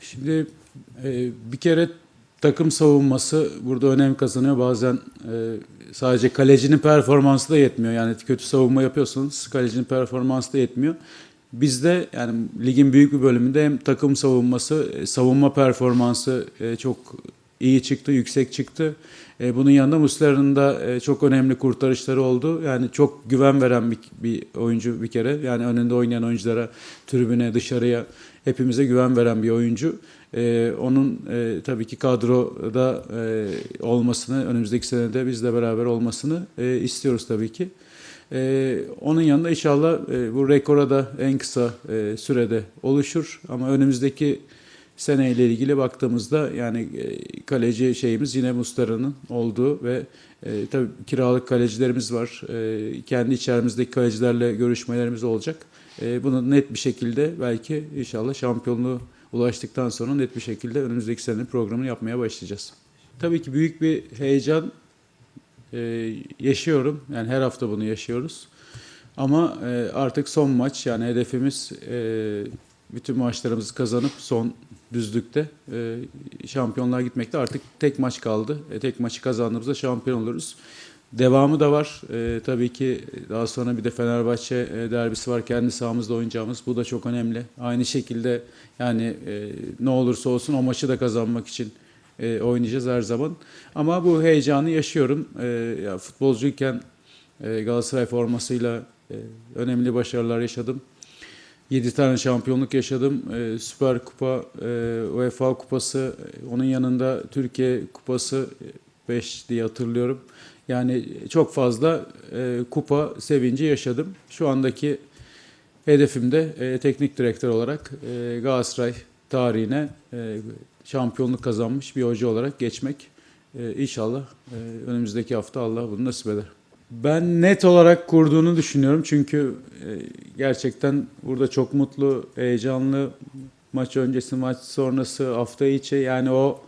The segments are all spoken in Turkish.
Şimdi e, bir kere takım savunması burada önem kazanıyor. Bazen e, sadece kalecinin performansı da yetmiyor. Yani kötü savunma yapıyorsanız kalecinin performansı da yetmiyor. Bizde yani ligin büyük bir bölümünde hem takım savunması, e, savunma performansı e, çok iyi çıktı, yüksek çıktı. E, bunun yanında Muslera'nın da e, çok önemli kurtarışları oldu. Yani çok güven veren bir, bir oyuncu bir kere. Yani önünde oynayan oyunculara, tribüne, dışarıya hepimize güven veren bir oyuncu. E, onun e, tabii ki kadroda e, olmasını, önümüzdeki senede bizle beraber olmasını e, istiyoruz tabii ki. E, onun yanında inşallah e, bu rekora da en kısa e, sürede oluşur. Ama önümüzdeki seneyle ilgili baktığımızda yani e, kaleci şeyimiz yine Mustara'nın olduğu ve e, tabii kiralık kalecilerimiz var. E, kendi içerimizdeki kalecilerle görüşmelerimiz olacak. E, bunu net bir şekilde belki inşallah şampiyonluğu ulaştıktan sonra net bir şekilde önümüzdeki senenin programını yapmaya başlayacağız. Tabii ki büyük bir heyecan e, yaşıyorum. Yani her hafta bunu yaşıyoruz. Ama e, artık son maç yani hedefimiz e, bütün maçlarımızı kazanıp son düzlükte e, şampiyonluğa gitmekte. Artık tek maç kaldı. E, tek maçı kazandığımızda şampiyon oluruz. Devamı da var. E, tabii ki daha sonra bir de Fenerbahçe e, derbisi var. Kendi sahamızda oynayacağımız. Bu da çok önemli. Aynı şekilde yani e, ne olursa olsun o maçı da kazanmak için e, oynayacağız her zaman. Ama bu heyecanı yaşıyorum. E, ya futbolcuyken e, Galatasaray formasıyla e, önemli başarılar yaşadım. 7 tane şampiyonluk yaşadım. E, Süper Kupa, e, UEFA Kupası, e, onun yanında Türkiye Kupası 5 diye hatırlıyorum. Yani çok fazla e, kupa sevinci yaşadım. Şu andaki hedefim de e, teknik direktör olarak e, Galatasaray tarihine e, şampiyonluk kazanmış bir hoca olarak geçmek. E, inşallah e, önümüzdeki hafta Allah bunu nasip eder. Ben net olarak kurduğunu düşünüyorum çünkü e, gerçekten burada çok mutlu, heyecanlı maç öncesi, maç sonrası, hafta içi yani o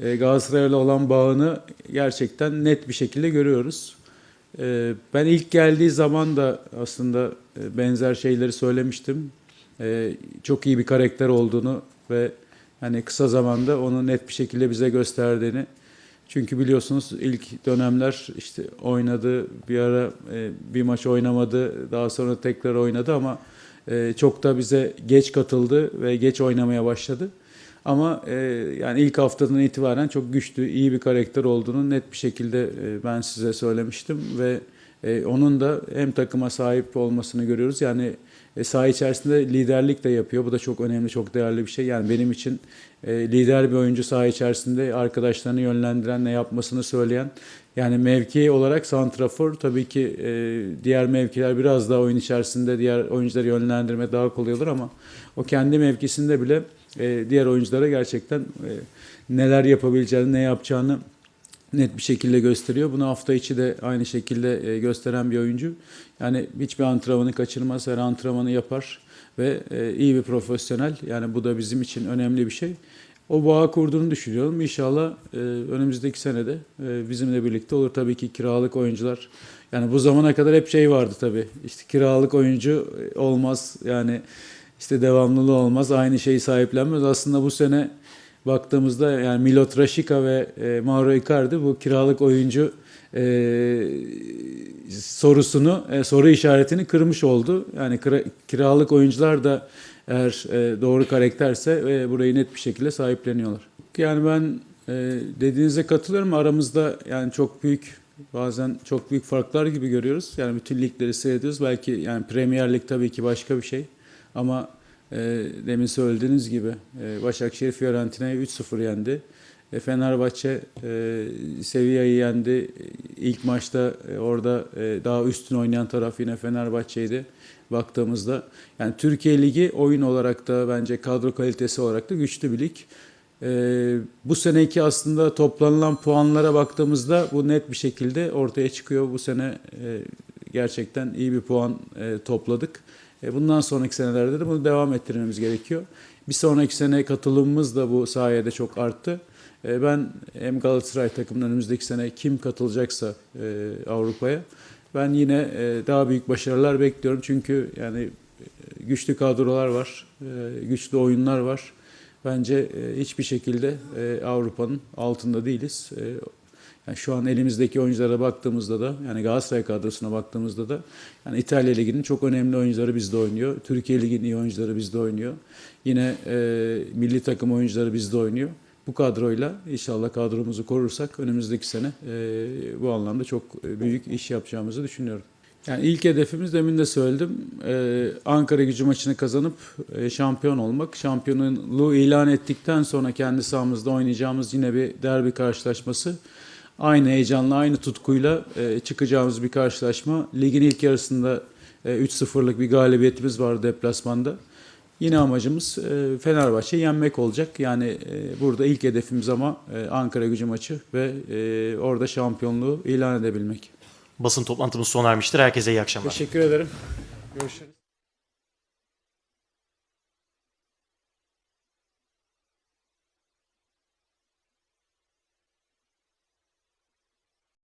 e, Galatasaray'la olan bağını gerçekten net bir şekilde görüyoruz. E, Ben ilk geldiği zaman da aslında benzer şeyleri söylemiştim. Çok iyi bir karakter olduğunu ve hani kısa zamanda onu net bir şekilde bize gösterdiğini. Çünkü biliyorsunuz ilk dönemler işte oynadı, bir ara e, bir maç oynamadı, daha sonra tekrar oynadı ama e, çok da bize geç katıldı ve geç oynamaya başladı. Ama e, yani ilk haftadan itibaren çok güçlü, iyi bir karakter olduğunu net bir şekilde e, ben size söylemiştim ve e, onun da hem takıma sahip olmasını görüyoruz. Yani e, saha içerisinde liderlik de yapıyor. Bu da çok önemli, çok değerli bir şey. Yani benim için e, lider bir oyuncu saha içerisinde arkadaşlarını yönlendiren, ne yapmasını söyleyen. Yani mevki olarak santrafor tabii ki e, diğer mevkiler biraz daha oyun içerisinde diğer oyuncuları yönlendirme daha kolay olur ama o kendi mevkisinde bile e, diğer oyunculara gerçekten e, neler yapabileceğini, ne yapacağını net bir şekilde gösteriyor. Bunu hafta içi de aynı şekilde e, gösteren bir oyuncu. Yani hiçbir antrenmanı kaçırmaz, her antrenmanı yapar ve e, iyi bir profesyonel. Yani bu da bizim için önemli bir şey. O bağı kurduğunu düşünüyorum. İnşallah e, önümüzdeki senede bizimle birlikte olur. Tabii ki kiralık oyuncular. Yani bu zamana kadar hep şey vardı tabii. İşte kiralık oyuncu olmaz. Yani işte devamlılığı olmaz. Aynı şeyi sahiplenmez. Aslında bu sene baktığımızda yani Milot Rashica ve e, Mauro Icardi bu kiralık oyuncu e, sorusunu, e, soru işaretini kırmış oldu. Yani kira, kiralık oyuncular da eğer e, doğru karakterse e, burayı net bir şekilde sahipleniyorlar. Yani ben e, dediğinize katılıyorum. Aramızda yani çok büyük bazen çok büyük farklar gibi görüyoruz. Yani bütün ligleri seyrediyoruz. Belki yani Premier Lig tabii ki başka bir şey. Ama e, demin söylediğiniz gibi e, Başakşehir Fiorentina'yı 3-0 yendi. E, Fenerbahçe e, Sevilla'yı yendi. İlk maçta e, orada e, daha üstün oynayan taraf yine Fenerbahçe'ydi baktığımızda. Yani Türkiye Ligi oyun olarak da bence kadro kalitesi olarak da güçlü bir lig. E, bu seneki aslında toplanılan puanlara baktığımızda bu net bir şekilde ortaya çıkıyor. Bu sene e, gerçekten iyi bir puan e, topladık. E, bundan sonraki senelerde de bunu devam ettirmemiz gerekiyor. Bir sonraki sene katılımımız da bu sayede çok arttı. E, ben hem Galatasaray takımının önümüzdeki sene kim katılacaksa e, Avrupa'ya ben yine daha büyük başarılar bekliyorum. Çünkü yani güçlü kadrolar var, güçlü oyunlar var. bence hiçbir şekilde Avrupa'nın altında değiliz. Yani şu an elimizdeki oyunculara baktığımızda da yani Galatasaray kadrosuna baktığımızda da yani İtalya Ligi'nin çok önemli oyuncuları bizde oynuyor. Türkiye Ligi'nin iyi oyuncuları bizde oynuyor. Yine e, milli takım oyuncuları bizde oynuyor. Bu kadroyla inşallah kadromuzu korursak önümüzdeki sene e, bu anlamda çok büyük iş yapacağımızı düşünüyorum. Yani ilk hedefimiz demin de söyledim. e, Ankara gücü maçını kazanıp e, şampiyon olmak. Şampiyonluğu ilan ettikten sonra kendi sahamızda oynayacağımız yine bir derbi karşılaşması. Aynı heyecanla, aynı tutkuyla e, çıkacağımız bir karşılaşma. Ligin ilk yarısında e, 3-0'lık bir galibiyetimiz var deplasmanda. Yine amacımız e, Fenerbahçe'yi yenmek olacak. Yani e, burada ilk hedefimiz ama e, Ankara gücü maçı ve e, orada şampiyonluğu ilan edebilmek. Basın toplantımız sona ermiştir. Herkese iyi akşamlar. Teşekkür ederim. Görüşürüz.